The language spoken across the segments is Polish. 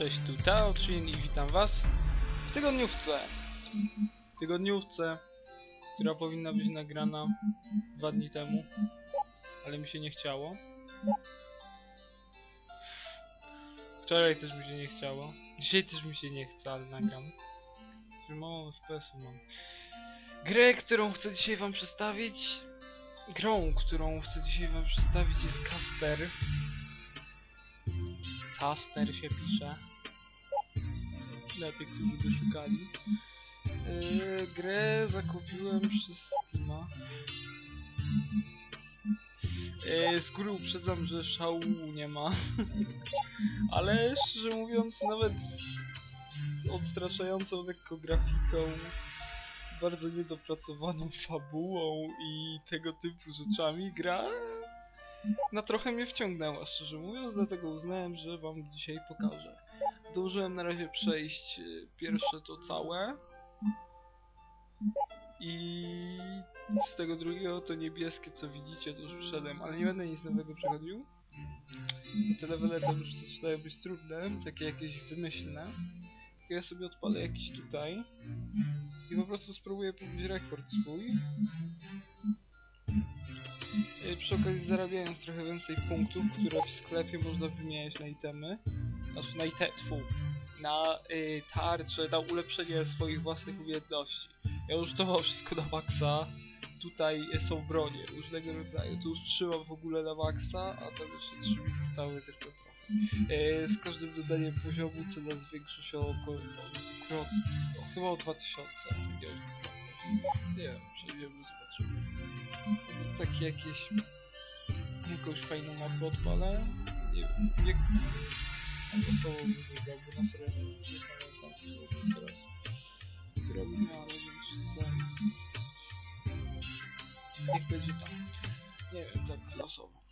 Cześć, tu Taochin i witam was w tygodniówce. Tygodniówce, która powinna być nagrana dwa dni temu, ale mi się nie chciało. Wczoraj też mi się nie chciało. Dzisiaj też mi się nie chce, ale nagram. Mało FPS-u mam. Grę, którą chcę dzisiaj wam przedstawić. Grą, którą chcę dzisiaj wam przedstawić jest Caster. Caster się pisze. Tych, którzy by szukali. Yy, grę zakupiłem przez Steama. Yy, z góry uprzedzam, że szału nie ma. Ale szczerze mówiąc, nawet z odstraszającą lekko grafiką, bardzo niedopracowaną fabułą i tego typu rzeczami gra na trochę mnie wciągnęła, szczerze mówiąc, dlatego uznałem, że wam dzisiaj pokażę. Zdążyłem na razie przejść y, pierwsze to całe i z tego drugiego to niebieskie co widzicie to już przeszedłem, ale nie będę nic nowego przechodził. Te levele tam już zaczynają być trudne, takie jakieś wymyślne. Ja sobie odpalę jakiś tutaj i po prostu spróbuję pobić rekord swój. Y, Przy okazji zarabiając trochę więcej punktów, które w sklepie można wymieniać na itemy. Znaczy na ite, tfu, na y, tarcze, na ulepszenie swoich własnych umiejętności. Ja mam wszystko na maksa. Tutaj są bronie różnego rodzaju. Tu już trzymam w ogóle na maksa, a tam jeszcze trzy mi zostały tylko trochę. Y, z każdym dodaniem poziomu cena zwiększa się około o, o, chyba o 2000. Nie wiem, nie wiem. Takie jakieś jakąś fajną mapę odpalę. Nie wiem, jak to słowo wygląda, bo na serio nie pamiętam co teraz zrobimy, ale więc co... Niech będzie tak. Nie wiem, tak losowo.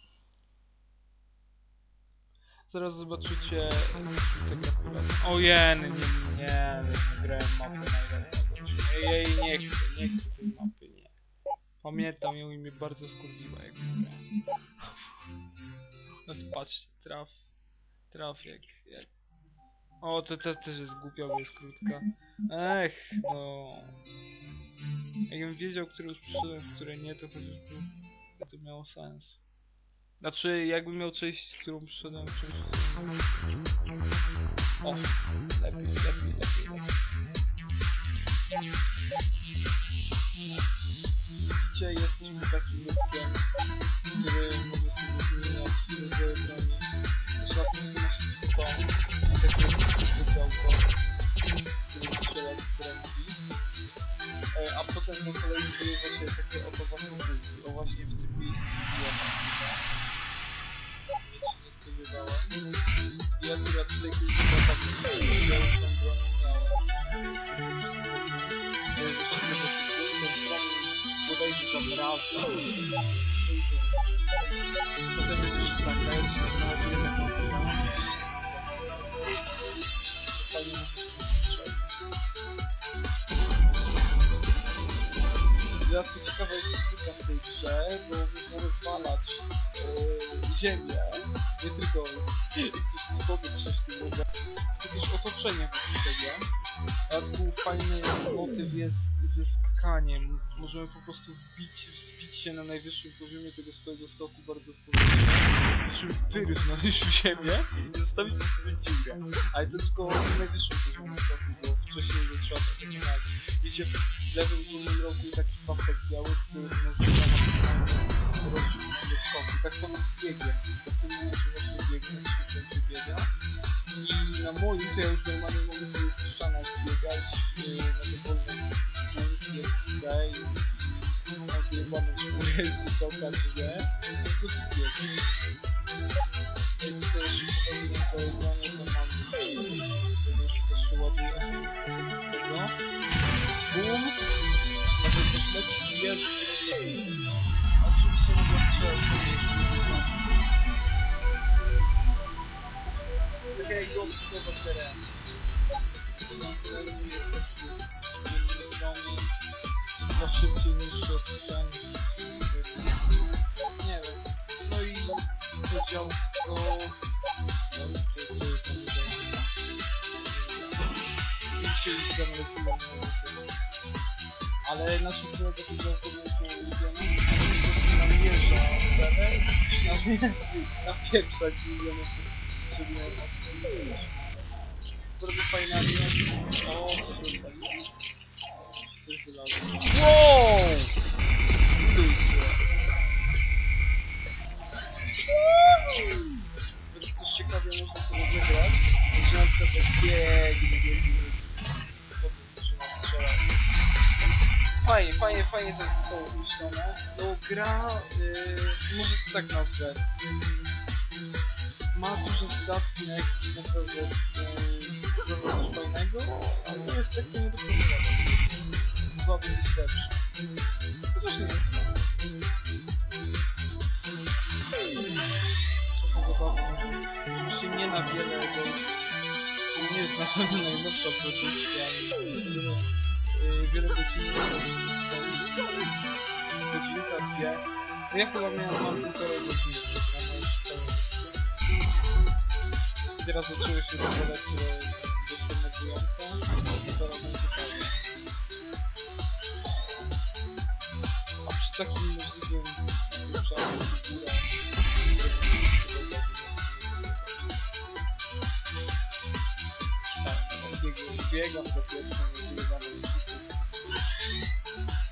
Zaraz zobaczycie tak akurat. O jen, nie, nie, nie grałem mapy najlepszego. Ej, ej, nie chcę, nie chcę tej mapy. Pamiętam ją i mnie bardzo skurwiła jak grałem. No to patrzcie, traf. Traf jak, jak... O, to, to też jest głupia, bo jest krótka. Ech, no... Jakbym wiedział, które już przyszedłem, które nie, to chociaż by to miało sens. Znaczy, jakbym miał część, którą przyszedłem, część... O, lepiej, lepiej, lepiej, na były właśnie takie oto właśnie. O właśnie w tym miejscu była się nie spodziewała. I akurat tutaj kulki na takim ja już tą broń miałem. Tego typu, tą broń bodajże tam raz. Potem jest jeszcze taka, jak się nazywa, Ja co ciekawe jest muzyka w tej grze, bo można rozwalać e, ziemię, nie tylko jakieś schody przeszkód, ale też otoczenie wokół tego. A tu fajny motyw jest ze skakaniem. Możemy po prostu wbić, wbić się na najwyższym poziomie tego swojego stoku bardzo po czym wyrznąć w ziemię i zostawić sobie dziurę. Ale to tylko na najwyższym poziomie stoku, bo wcześniej nie trzeba tak zaczynać. Wiecie, w lewym górnym rogu taki pasek biały, który rozrzut do skoku. Tak samo z biegiem. To w tym momencie właśnie ćwiczę czy biega. I na moim to ja już normalnie mogę sobie ścianach biegać yy, na dowolnym punkcie tutaj zjebane szkóry z wysoka czy nie. Po prostu biegam. Jak też to ekranie, to mam to już też się ładuje tego. Bum! Może też leci jest. Oczywiście Na tego. Ale nasz kolega powiedział, że to jest mój ulubiony, ale po prostu namierza cenę i zaczyna napieprzać miliony przedmiotów. Bardzo fajna Fajnie, fajnie, fajnie to zostało wymyślone. No gra, yy, może to tak nazwę. Ma dużo zdatnych i naprawdę yy, coś fajnego, ale jest to nie do końca. Byłaby być lepsze. Chociaż nie jest. Oczywiście nie na wiele, bo nie jest na pewno najnowsza produkcja. Yy, wiele godzin godzinka, dwie. No ja chyba miałem mam półtorej godziny. Teraz zaczęły się te lekcje dostępujące. Tak, biegam, do pierwszej, nie biegam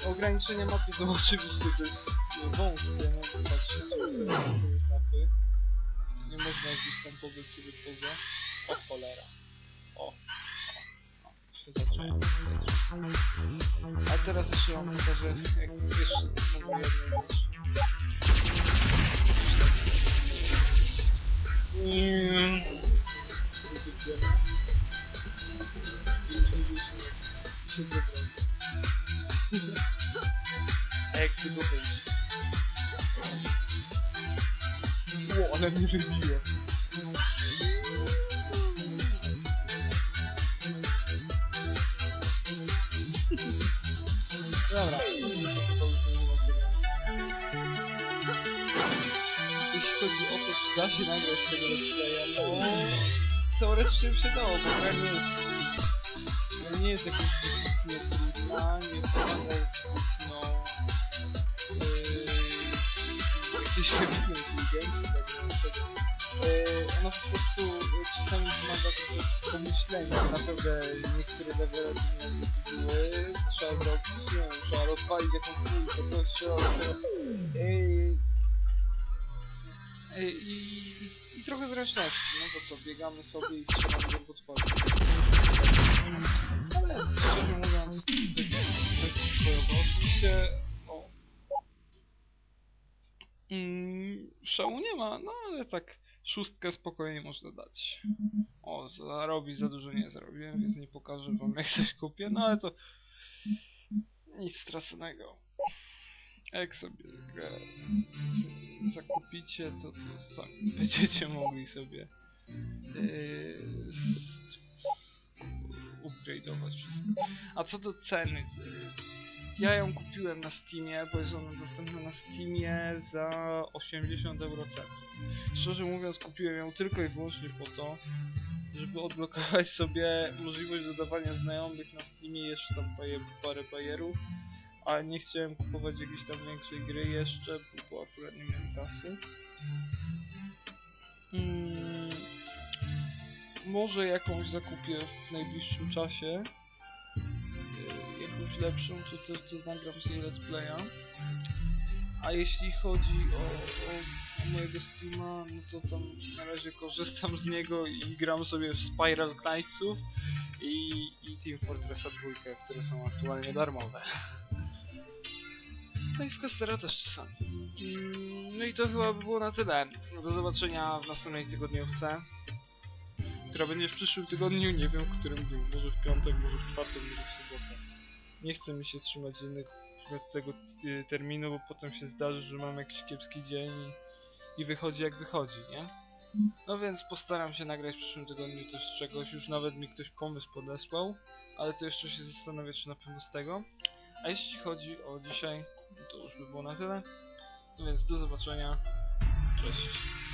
Ograniczenia mapy są oczywiście dość wąskie, no patrzcie sobie mapy. Nie można gdzieś tam pobyć sobie poza. O cholera. O. A teraz jeszcze wam pokażę, jak jeszcze znowu jedną rzecz. Mm. Wybiegniemy. I idziemy się wybrać. A jak ty go wyjść? Ło, ale mnie wybiło. Dobra. Jeśli chodzi o to, czy da się nagrać tego let's no... By się dało, bo gra nie jest... gra nie jest jakaś wybitnie trudna, nie wymaga zbytnio... Yy, jakiejś inteligencji, tak. Yy, ona po prostu czasami wymaga trochę pomyślenia. Naprawdę niektóre to nie były, trzeba zrobić, trzeba rozwalić jakąś kulkę, coś trzeba... Yy, i, I trochę zręczności, no to co, biegamy sobie i strzelamy do potworu. Ale szczerze mówiąc, bojowo, oczywiście... O. Mm, szału nie ma, no ale tak szóstkę spokojnie można dać. O, zarobi za dużo nie zarobiłem, więc nie pokażę wam jak coś kupię, no ale to nic straconego. Jak sobie grę zakupicie, to, to sami będziecie mogli sobie yy, upgrade'ować wszystko. A co do ceny, yy, ja ją kupiłem na Steamie, bo jest ona dostępna na Steamie za 80 euro cen. Szczerze mówiąc kupiłem ją tylko i wyłącznie po to, żeby odblokować sobie możliwość dodawania znajomych na Steamie jeszcze tam parę bajerów, ale nie chciałem kupować jakiejś tam większej gry jeszcze, bo akurat nie miałem kasy. Mm, może jakąś zakupię w najbliższym czasie. Yy, jakąś lepszą, czy to nagram sobie let's playa. A jeśli chodzi o, o, o mojego Steama, no to tam na razie korzystam z niego i gram sobie w Spiral Knightsów i, i Team Fortressa 2, które są aktualnie darmowe. No i w Castera też czasami. Mm, No i to chyba by było na tyle. Do zobaczenia w następnej tygodniówce, która będzie w przyszłym tygodniu, nie wiem w którym dniu. Może w piątek, może w czwartek, może w sobotę. Nie chcę mi się trzymać innych tego y, terminu, bo potem się zdarzy, że mam jakiś kiepski dzień i, i wychodzi jak wychodzi, nie? No więc postaram się nagrać w przyszłym tygodniu też czegoś, już nawet mi ktoś pomysł podesłał, ale to jeszcze się zastanowię, czy na pewno z tego. A jeśli chodzi o dzisiaj, to już by było na tyle. No więc do zobaczenia. Cześć.